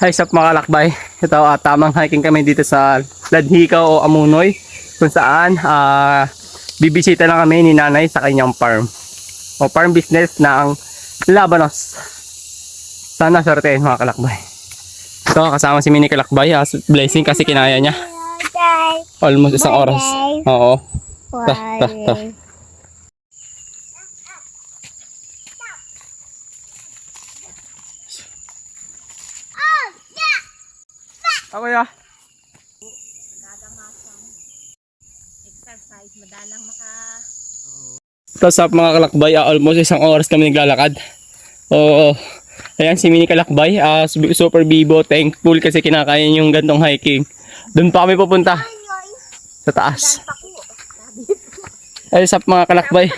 Hi sa mga kalakbay. Ito, ah, tamang hiking kami dito sa Ladhikaw o Amunoy kung saan ah bibisita lang kami ni nanay sa kanyang farm o farm business ng Labanos. Sana sortein mga kalakbay. Ito, kasama si Mini Kalakbay. ah, blessing kasi kinaya niya. Almost isang oras. Oo. Ta, ta, ta. Ako ya. exercise, madalang maka... Tapos sa mga kalakbay, ah, almost isang oras kami naglalakad. Oo. Ayan si Mini Kalakbay, su- super bibo, thankful kasi kinakaya niya yung gantong hiking. Doon pa kami pupunta. Sa taas. Ay sa mga kalakbay.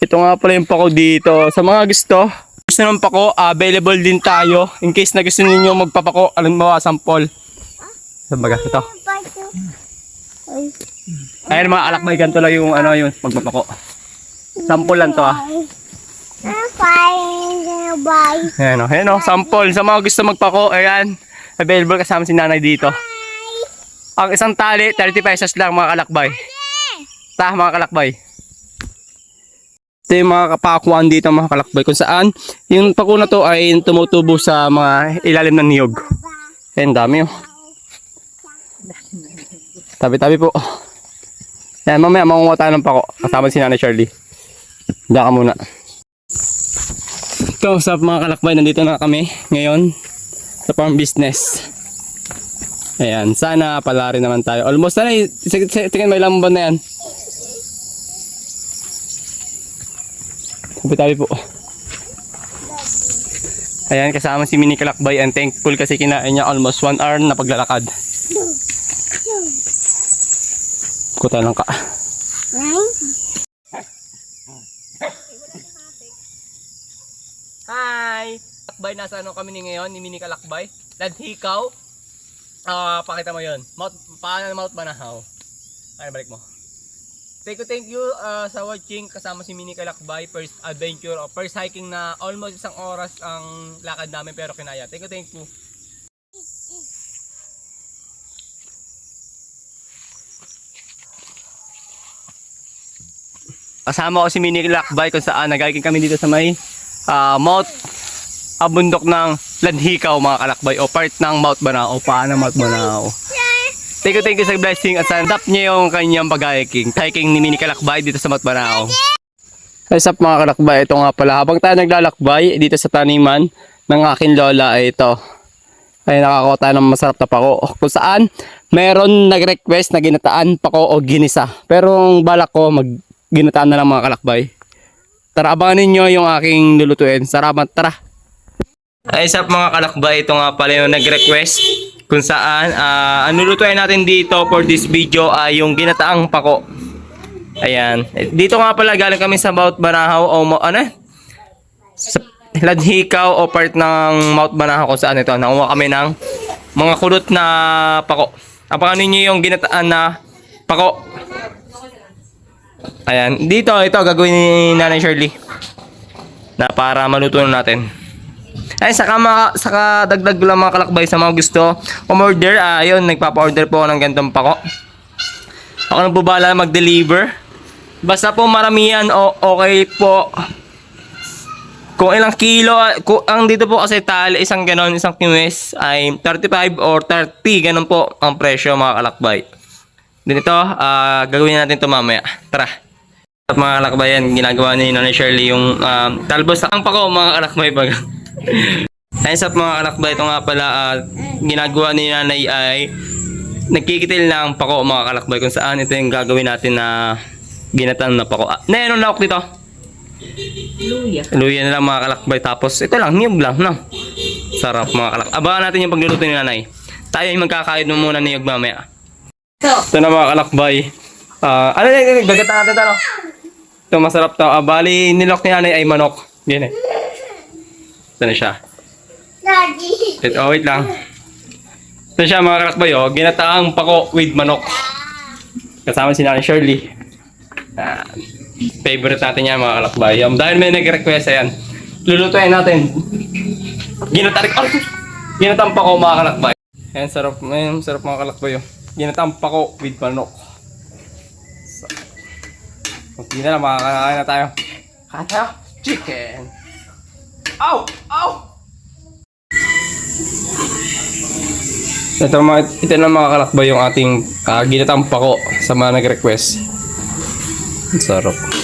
Ito nga pala yung pako dito. Sa mga gusto, gusto ng pako, ah, available din tayo. In case na gusto ninyo magpapako, alam mo, sample. Sa baga, ito. Ayan mga kalakbay, ganito lang yung ano yung magpapako. Sample lang to ah. Ayan o, ayan o, sample. Sa mga gusto magpako, ayan. Available kasama si nanay dito. Ang isang tali, 30 pesos lang mga kalakbay. Ta, mga kalakbay. Ito yung mga kapakuan dito mga kalakbay. Kung saan, yung pako na to ay tumutubo sa mga ilalim ng niyog. Ayan, dami oh. Tabi-tabi po. Ayan, mamaya makunguha tayo ng pako. Kasama si nanay Shirley. Diyan ka muna. Ito sa mga kalakbay, nandito na kami ngayon sa farm business. Ayan, sana pala rin naman tayo. Almost na eh. Sige, Tingnan may lamban na yan. Tabi-tabi po. Ayan, kasama si Mini Kalakbay and thankful kasi kinain niya almost 1 hour na paglalakad. Kuta lang ka. Hi! Kalakbay, nasa ano kami ni ngayon, ni Mini Kalakbay. Ladhikaw. Ah, pakita mo yon. Mount, paano Mount Banahaw? Ay, balik mo. Thank you, thank you ah, sa watching kasama si Mini Kalakbay. First adventure o first hiking na almost isang oras ang lakad namin pero kinaya. Thank you, thank you. Kasama ko si Mini Kalakbay kung saan nag-hiking kami dito sa may ah, Mount ah, bundok ng Ladhikaw mga kalakbay o part ng Mount Banao o paan ng Mount Banao. Thank you, thank you sa blessing at sa tap niya yung kanyang pag-hiking. Hiking ni Mini Kalakbay dito sa Mount Banao. What's up mga kalakbay? Ito nga pala. Habang tayo naglalakbay dito sa taniman ng aking lola ay ito. Ay nakakuha tayo ng masarap na pako. Kung saan meron nag-request na ginataan pako o ginisa. Pero ang balak ko mag ginataan na lang mga kalakbay. Tara abangan ninyo yung aking lulutuin. Salamat, tara! Ay sa mga kalakbay, ito nga pala yung nag-request kung saan ah ang lulutuin natin dito for this video ay yung ginataang pako. Ayan. Eh, Dito nga pala galing kami sa Mount Banahaw o ano? Sa Ladhikaw o part ng Mount Banahaw kung saan ito. Nakuha kami ng mga kulot na pako. Abangan ninyo yung ginataan na pako. Ayan. Dito, ito gagawin ni Nanay Shirley. Na para maluto na natin. Ay, saka, mga, saka dagdag ko lang mga kalakbay sa mga gusto. Umorder, ah, ayun, nagpapa-order po ng gantong pako. Ako nang bubala mag-deliver. Basta po maramihan, o okay po. Kung ilang kilo, ah, kung, ang dito po kasi tal, isang ganon, isang kiwes ay 35 or 30, ganon po ang presyo mga kalakbay. Ganito, ah, gagawin natin ito mamaya. Tara. At mga kalakbayan, ginagawa ni Nanay Shirley yung um, talbos ang pako mga kalakbay pag. Ayun sa mga kalakbay, ito nga pala ah, ginagawa ni Nanay ay nagkikitil ng pako mga kalakbay kung saan ito yung gagawin natin na ginatan na pako. Ah, na, anong lawak dito? Luya. Luya na lang mga kalakbay. Tapos ito lang, niyog lang, no? Sarap mga kalakbay. Abangan natin yung pagluluto ni nanay. Tayo yung magkakain mo muna niyog mamaya. Ito na mga kalakbay. Ah, ano yun, gagatan natin ito, no? Ito masarap to. Ah, bali, nilok ni nanay ay manok. Yan eh. Ito na siya. Wait, oh, wait lang. Ito siya mga kalakbay, oh. Ginataang pako with manok. Kasama si nanay Shirley. Ah, favorite natin yan mga kalakbay. Um, dahil may nag-request yan, lulutuin natin. Ginatarik. Oh, Ginatampa ko mga kalakbay. Ayan, sarap. Ayan, sarap mga kalakbay. Oh. Ginatampa ko with manok. So, okay na lang, makakakain na tayo. Kain tayo. Chicken. Ow! Ow! Ito, mga, ito na mga kalakbay yung ating uh, ginatampa ko sa mga nag-request. Sarap.